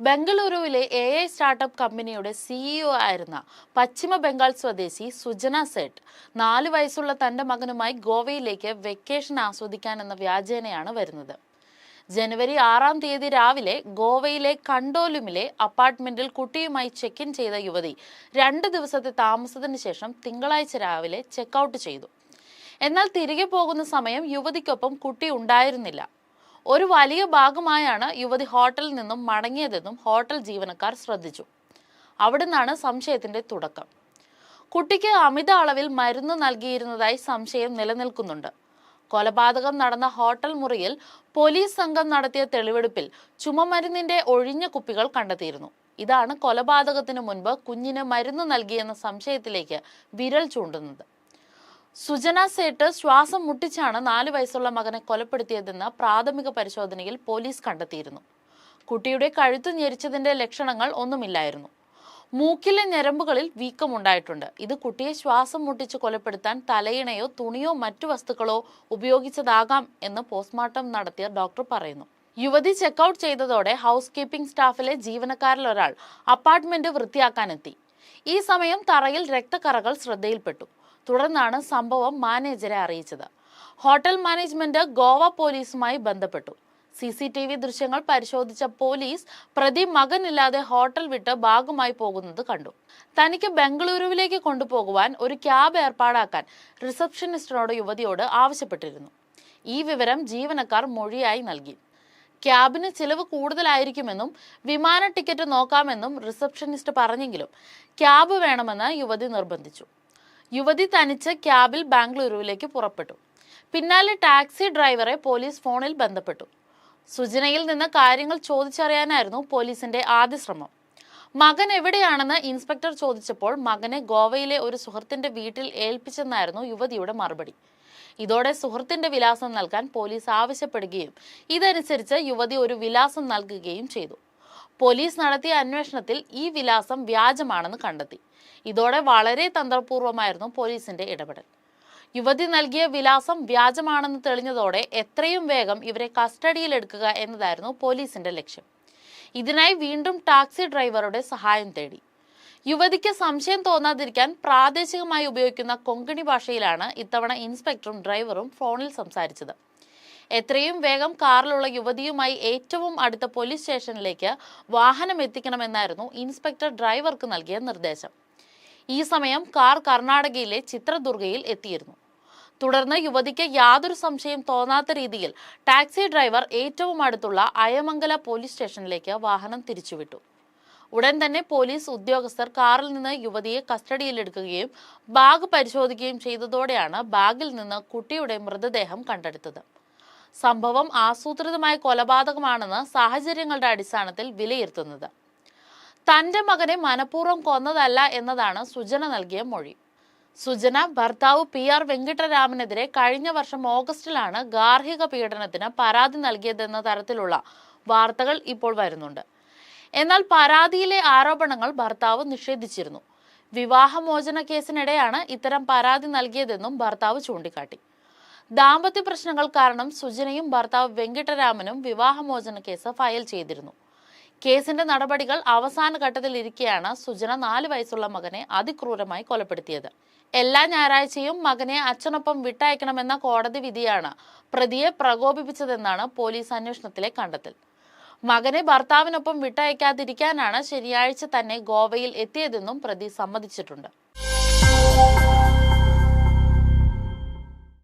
ബംഗളൂരുവിലെ A I startup കമ്പനിയുടെ CEO ആയിരുന്ന പശ്ചിമ ബംഗാൾ സ്വദേശി സുജന സെട്ട് നാല് വയസ്സുള്ള തന്റെ മകനുമായി ഗോവയിലേക്ക് വെക്കേഷൻ ആസ്വദിക്കാൻ എന്ന വ്യാജേനയാണ് വരുന്നത്. ജനുവരി ആറാം തീയതി രാവിലെ ഗോവയിലെ കണ്ടോലുമിലെ അപ്പാർട്ട്മെന്റിൽ കുട്ടിയുമായി ചെക്ക് ഇൻ ചെയ്ത യുവതി രണ്ട് ദിവസത്തെ താമസത്തിന് ശേഷം തിങ്കളാഴ്ച രാവിലെ ചെക്ക് ഔട്ട് ചെയ്തു. എന്നാൽ തിരികെ പോകുന്ന സമയം യുവതിക്കൊപ്പം കുട്ടി ഉണ്ടായിരുന്നില്ല. ഒരു വലിയ ഭാഗമായാണ് യുവതി ഹോട്ടലിൽ നിന്നും മടങ്ങിയതെന്നും ഹോട്ടൽ ജീവനക്കാർ ശ്രദ്ധിച്ചു. അവിടുന്നാണ് സംശയത്തിന്റെ തുടക്കം. കുട്ടിക്ക് അമിത അളവിൽ മരുന്ന് നൽകിയിരുന്നതായി സംശയം നിലനിൽക്കുന്നുണ്ട്. കൊലപാതകം നടന്ന ഹോട്ടൽ മുറിയിൽ പോലീസ് സംഘം നടത്തിയ തെളിവെടുപ്പിൽ ചുമമരുന്നിന്റെ ഒഴിഞ്ഞ കുപ്പികൾ കണ്ടെത്തിയിരുന്നു. ഇതാണ് കൊലപാതകത്തിനു മുൻപ് കുഞ്ഞിന് മരുന്ന് നൽകിയെന്ന സംശയത്തിലേക്ക് വിരൽ ചൂണ്ടുന്നത്. സുജന സേട്ട് ശ്വാസം മുട്ടിച്ചാണ് നാല് വയസ്സുള്ള മകനെ കൊലപ്പെടുത്തിയതെന്ന് പ്രാഥമിക പരിശോധനയിൽ പോലീസ് കണ്ടെത്തിയിരുന്നു. കുട്ടിയുടെ കഴുത്ത് ഞെരിച്ചതിന്റെ ലക്ഷണങ്ങൾ ഒന്നുമില്ലായിരുന്നു. മൂക്കിലെ ഞരമ്പുകളിൽ വീക്കമുണ്ടായിട്ടുണ്ട്. ഇത് കുട്ടിയെ ശ്വാസം മുട്ടിച്ച് കൊലപ്പെടുത്താൻ തലയിണയോ തുണിയോ മറ്റു വസ്തുക്കളോ ഉപയോഗിച്ചതാകാം എന്ന് പോസ്റ്റ്മോർട്ടം നടത്തിയ ഡോക്ടർ പറയുന്നു. യുവതി ചെക്കൗട്ട് ചെയ്തതോടെ ഹൗസ് കീപ്പിംഗ് സ്റ്റാഫിലെ ജീവനക്കാരിൽ ഒരാൾ അപ്പാർട്ട്മെന്റ് വൃത്തിയാക്കാനെത്തി. ഈ സമയം തറയിൽ രക്തക്കറകൾ ശ്രദ്ധയിൽപ്പെട്ടു. തുടർന്നാണ് സംഭവം മാനേജരെ അറിയിച്ചത്. ഹോട്ടൽ മാനേജ്മെന്റ് ഗോവ പോലീസുമായി ബന്ധപ്പെട്ടു. സി സി ടി വി ദൃശ്യങ്ങൾ പരിശോധിച്ച പോലീസ് പ്രതി മകനില്ലാതെ ഹോട്ടൽ വിട്ട് ഭാഗമായി പോകുന്നത് കണ്ടു. തനിക്ക് ബംഗളൂരുവിലേക്ക് കൊണ്ടുപോകുവാൻ ഒരു ക്യാബ് ഏർപ്പാടാക്കാൻ റിസപ്ഷനിസ്റ്റിനോട് യുവതിയോട് ആവശ്യപ്പെട്ടിരുന്നു. ഈ വിവരം ജീവനക്കാർ മൊഴിയായി നൽകി. ക്യാബിന് ചിലവ് കൂടുതലായിരിക്കുമെന്നും വിമാന ടിക്കറ്റ് നോക്കാമെന്നും റിസപ്ഷനിസ്റ്റ് പറഞ്ഞെങ്കിലും ക്യാബ് വേണമെന്ന് യുവതി നിർബന്ധിച്ചു. യുവതി തനിച്ച് ക്യാബിൽ ബാംഗ്ലൂരുവിലേക്ക് പുറപ്പെട്ടു. പിന്നാലെ ടാക്സി ഡ്രൈവറെ പോലീസ് ഫോണിൽ ബന്ധപ്പെട്ടു. സുജനയിൽ നിന്ന് കാര്യങ്ങൾ ചോദിച്ചറിയാനായിരുന്നു പോലീസിന്റെ ആദ്യ ശ്രമം. മകൻ എവിടെയാണെന്ന് ഇൻസ്പെക്ടർ ചോദിച്ചപ്പോൾ മകനെ ഗോവയിലെ ഒരു സുഹൃത്തിന്റെ വീട്ടിൽ ഏൽപ്പിച്ചെന്നായിരുന്നു യുവതിയുടെ മറുപടി. ഇതോടെ സുഹൃത്തിന്റെ വിലാസം നൽകാൻ പോലീസ് ആവശ്യപ്പെടുകയും ഇതനുസരിച്ച് യുവതി ഒരു വിലാസം നൽകുകയും ചെയ്തു. പോലീസ് നടത്തിയ അന്വേഷണത്തിൽ ഈ വിലാസം വ്യാജമാണെന്ന് കണ്ടെത്തി. ഇതോടെ വളരെ തന്ത്രപൂർവമായിരുന്നു പോലീസിന്റെ ഇടപെടൽ. യുവതി നൽകിയ വിലാസം വ്യാജമാണെന്ന് തെളിഞ്ഞതോടെ എത്രയും വേഗം ഇവരെ കസ്റ്റഡിയിലെടുക്കുക എന്നതായിരുന്നു പോലീസിന്റെ ലക്ഷ്യം. ഇതിനായി വീണ്ടും ടാക്സി ഡ്രൈവറുടെ സഹായം തേടി. യുവതിക്ക് സംശയം തോന്നാതിരിക്കാൻ പ്രാദേശികമായി ഉപയോഗിക്കുന്ന കൊങ്കണി ഭാഷയിലാണ് ഇത്തവണ ഇൻസ്പെക്ടറും ഡ്രൈവറും ഫോണിൽ സംസാരിച്ചത്. എത്രയും വേഗം കാറിലുള്ള യുവതിയുമായി ഏറ്റവും അടുത്ത പോലീസ് സ്റ്റേഷനിലേക്ക് വാഹനം എത്തിക്കണമെന്നായിരുന്നു ഇൻസ്പെക്ടർ ഡ്രൈവർക്ക് നൽകിയ നിർദ്ദേശം. ഈ സമയം കാർ കർണാടകയിലെ ചിത്രദുർഗയിൽ എത്തിയിരുന്നു. തുടർന്ന് യുവതിക്ക് യാതൊരു സംശയം തോന്നാത്ത രീതിയിൽ ടാക്സി ഡ്രൈവർ ഏറ്റവും അടുത്തുള്ള അയമംഗല പോലീസ് സ്റ്റേഷനിലേക്ക് വാഹനം തിരിച്ചുവിട്ടു. ഉടൻ തന്നെ പോലീസ് ഉദ്യോഗസ്ഥർ കാറിൽ നിന്ന് യുവതിയെ കസ്റ്റഡിയിലെടുക്കുകയും ബാഗ് പരിശോധിക്കുകയും ചെയ്തതോടെയാണ് ബാഗിൽ നിന്ന് കുട്ടിയുടെ മൃതദേഹം കണ്ടെടുത്തത്. സംഭവം ആസൂത്രിതമായ കൊലപാതകമാണെന്ന് സാഹചര്യങ്ങളുടെ അടിസ്ഥാനത്തിൽ വിലയിരുത്തുന്നത്. തന്റെ മകനെ മനഃപൂർവം കൊന്നതല്ല എന്നതാണ് സുജന നൽകിയ മൊഴി. സുജന ഭർത്താവ് പി ആർ വെങ്കിട്ടരാമനെതിരെ കഴിഞ്ഞ വർഷം ഓഗസ്റ്റിലാണ് ഗാർഹിക പീഡനത്തിന് പരാതി നൽകിയതെന്ന തരത്തിലുള്ള വാർത്തകൾ ഇപ്പോൾ വരുന്നുണ്ട്. എന്നാൽ പരാതിയിലെ ആരോപണങ്ങൾ ഭർത്താവ് നിഷേധിച്ചിരുന്നു. വിവാഹമോചന കേസിനിടെയാണ് ഇത്തരം പരാതി നൽകിയതെന്നും ഭർത്താവ് ചൂണ്ടിക്കാട്ടി. ദാമ്പത്യ പ്രശ്നങ്ങൾ കാരണം സുജനയും ഭർത്താവ് വെങ്കിട്ടരാമനും വിവാഹമോചന കേസ് ഫയൽ ചെയ്തിരുന്നു. കേസിന്റെ നടപടികൾ അവസാന ഘട്ടത്തിൽ ഇരിക്കെയാണ് സുജന നാല് വയസ്സുള്ള മകനെ അതിക്രൂരമായി കൊലപ്പെടുത്തിയത്. എല്ലാ ഞായറാഴ്ചയും മകനെ അച്ഛനൊപ്പം വിട്ടയക്കണമെന്ന കോടതി വിധിയാണ് പ്രതിയെ പ്രകോപിപ്പിച്ചതെന്നാണ് പോലീസ് അന്വേഷണത്തിലെ കണ്ടെത്തൽ. മകനെ ഭർത്താവിനൊപ്പം വിട്ടയക്കാതിരിക്കാനാണ് ശനിയാഴ്ച തന്നെ ഗോവയിൽ എത്തിയതെന്നും പ്രതി സമ്മതിച്ചിട്ടുണ്ട്.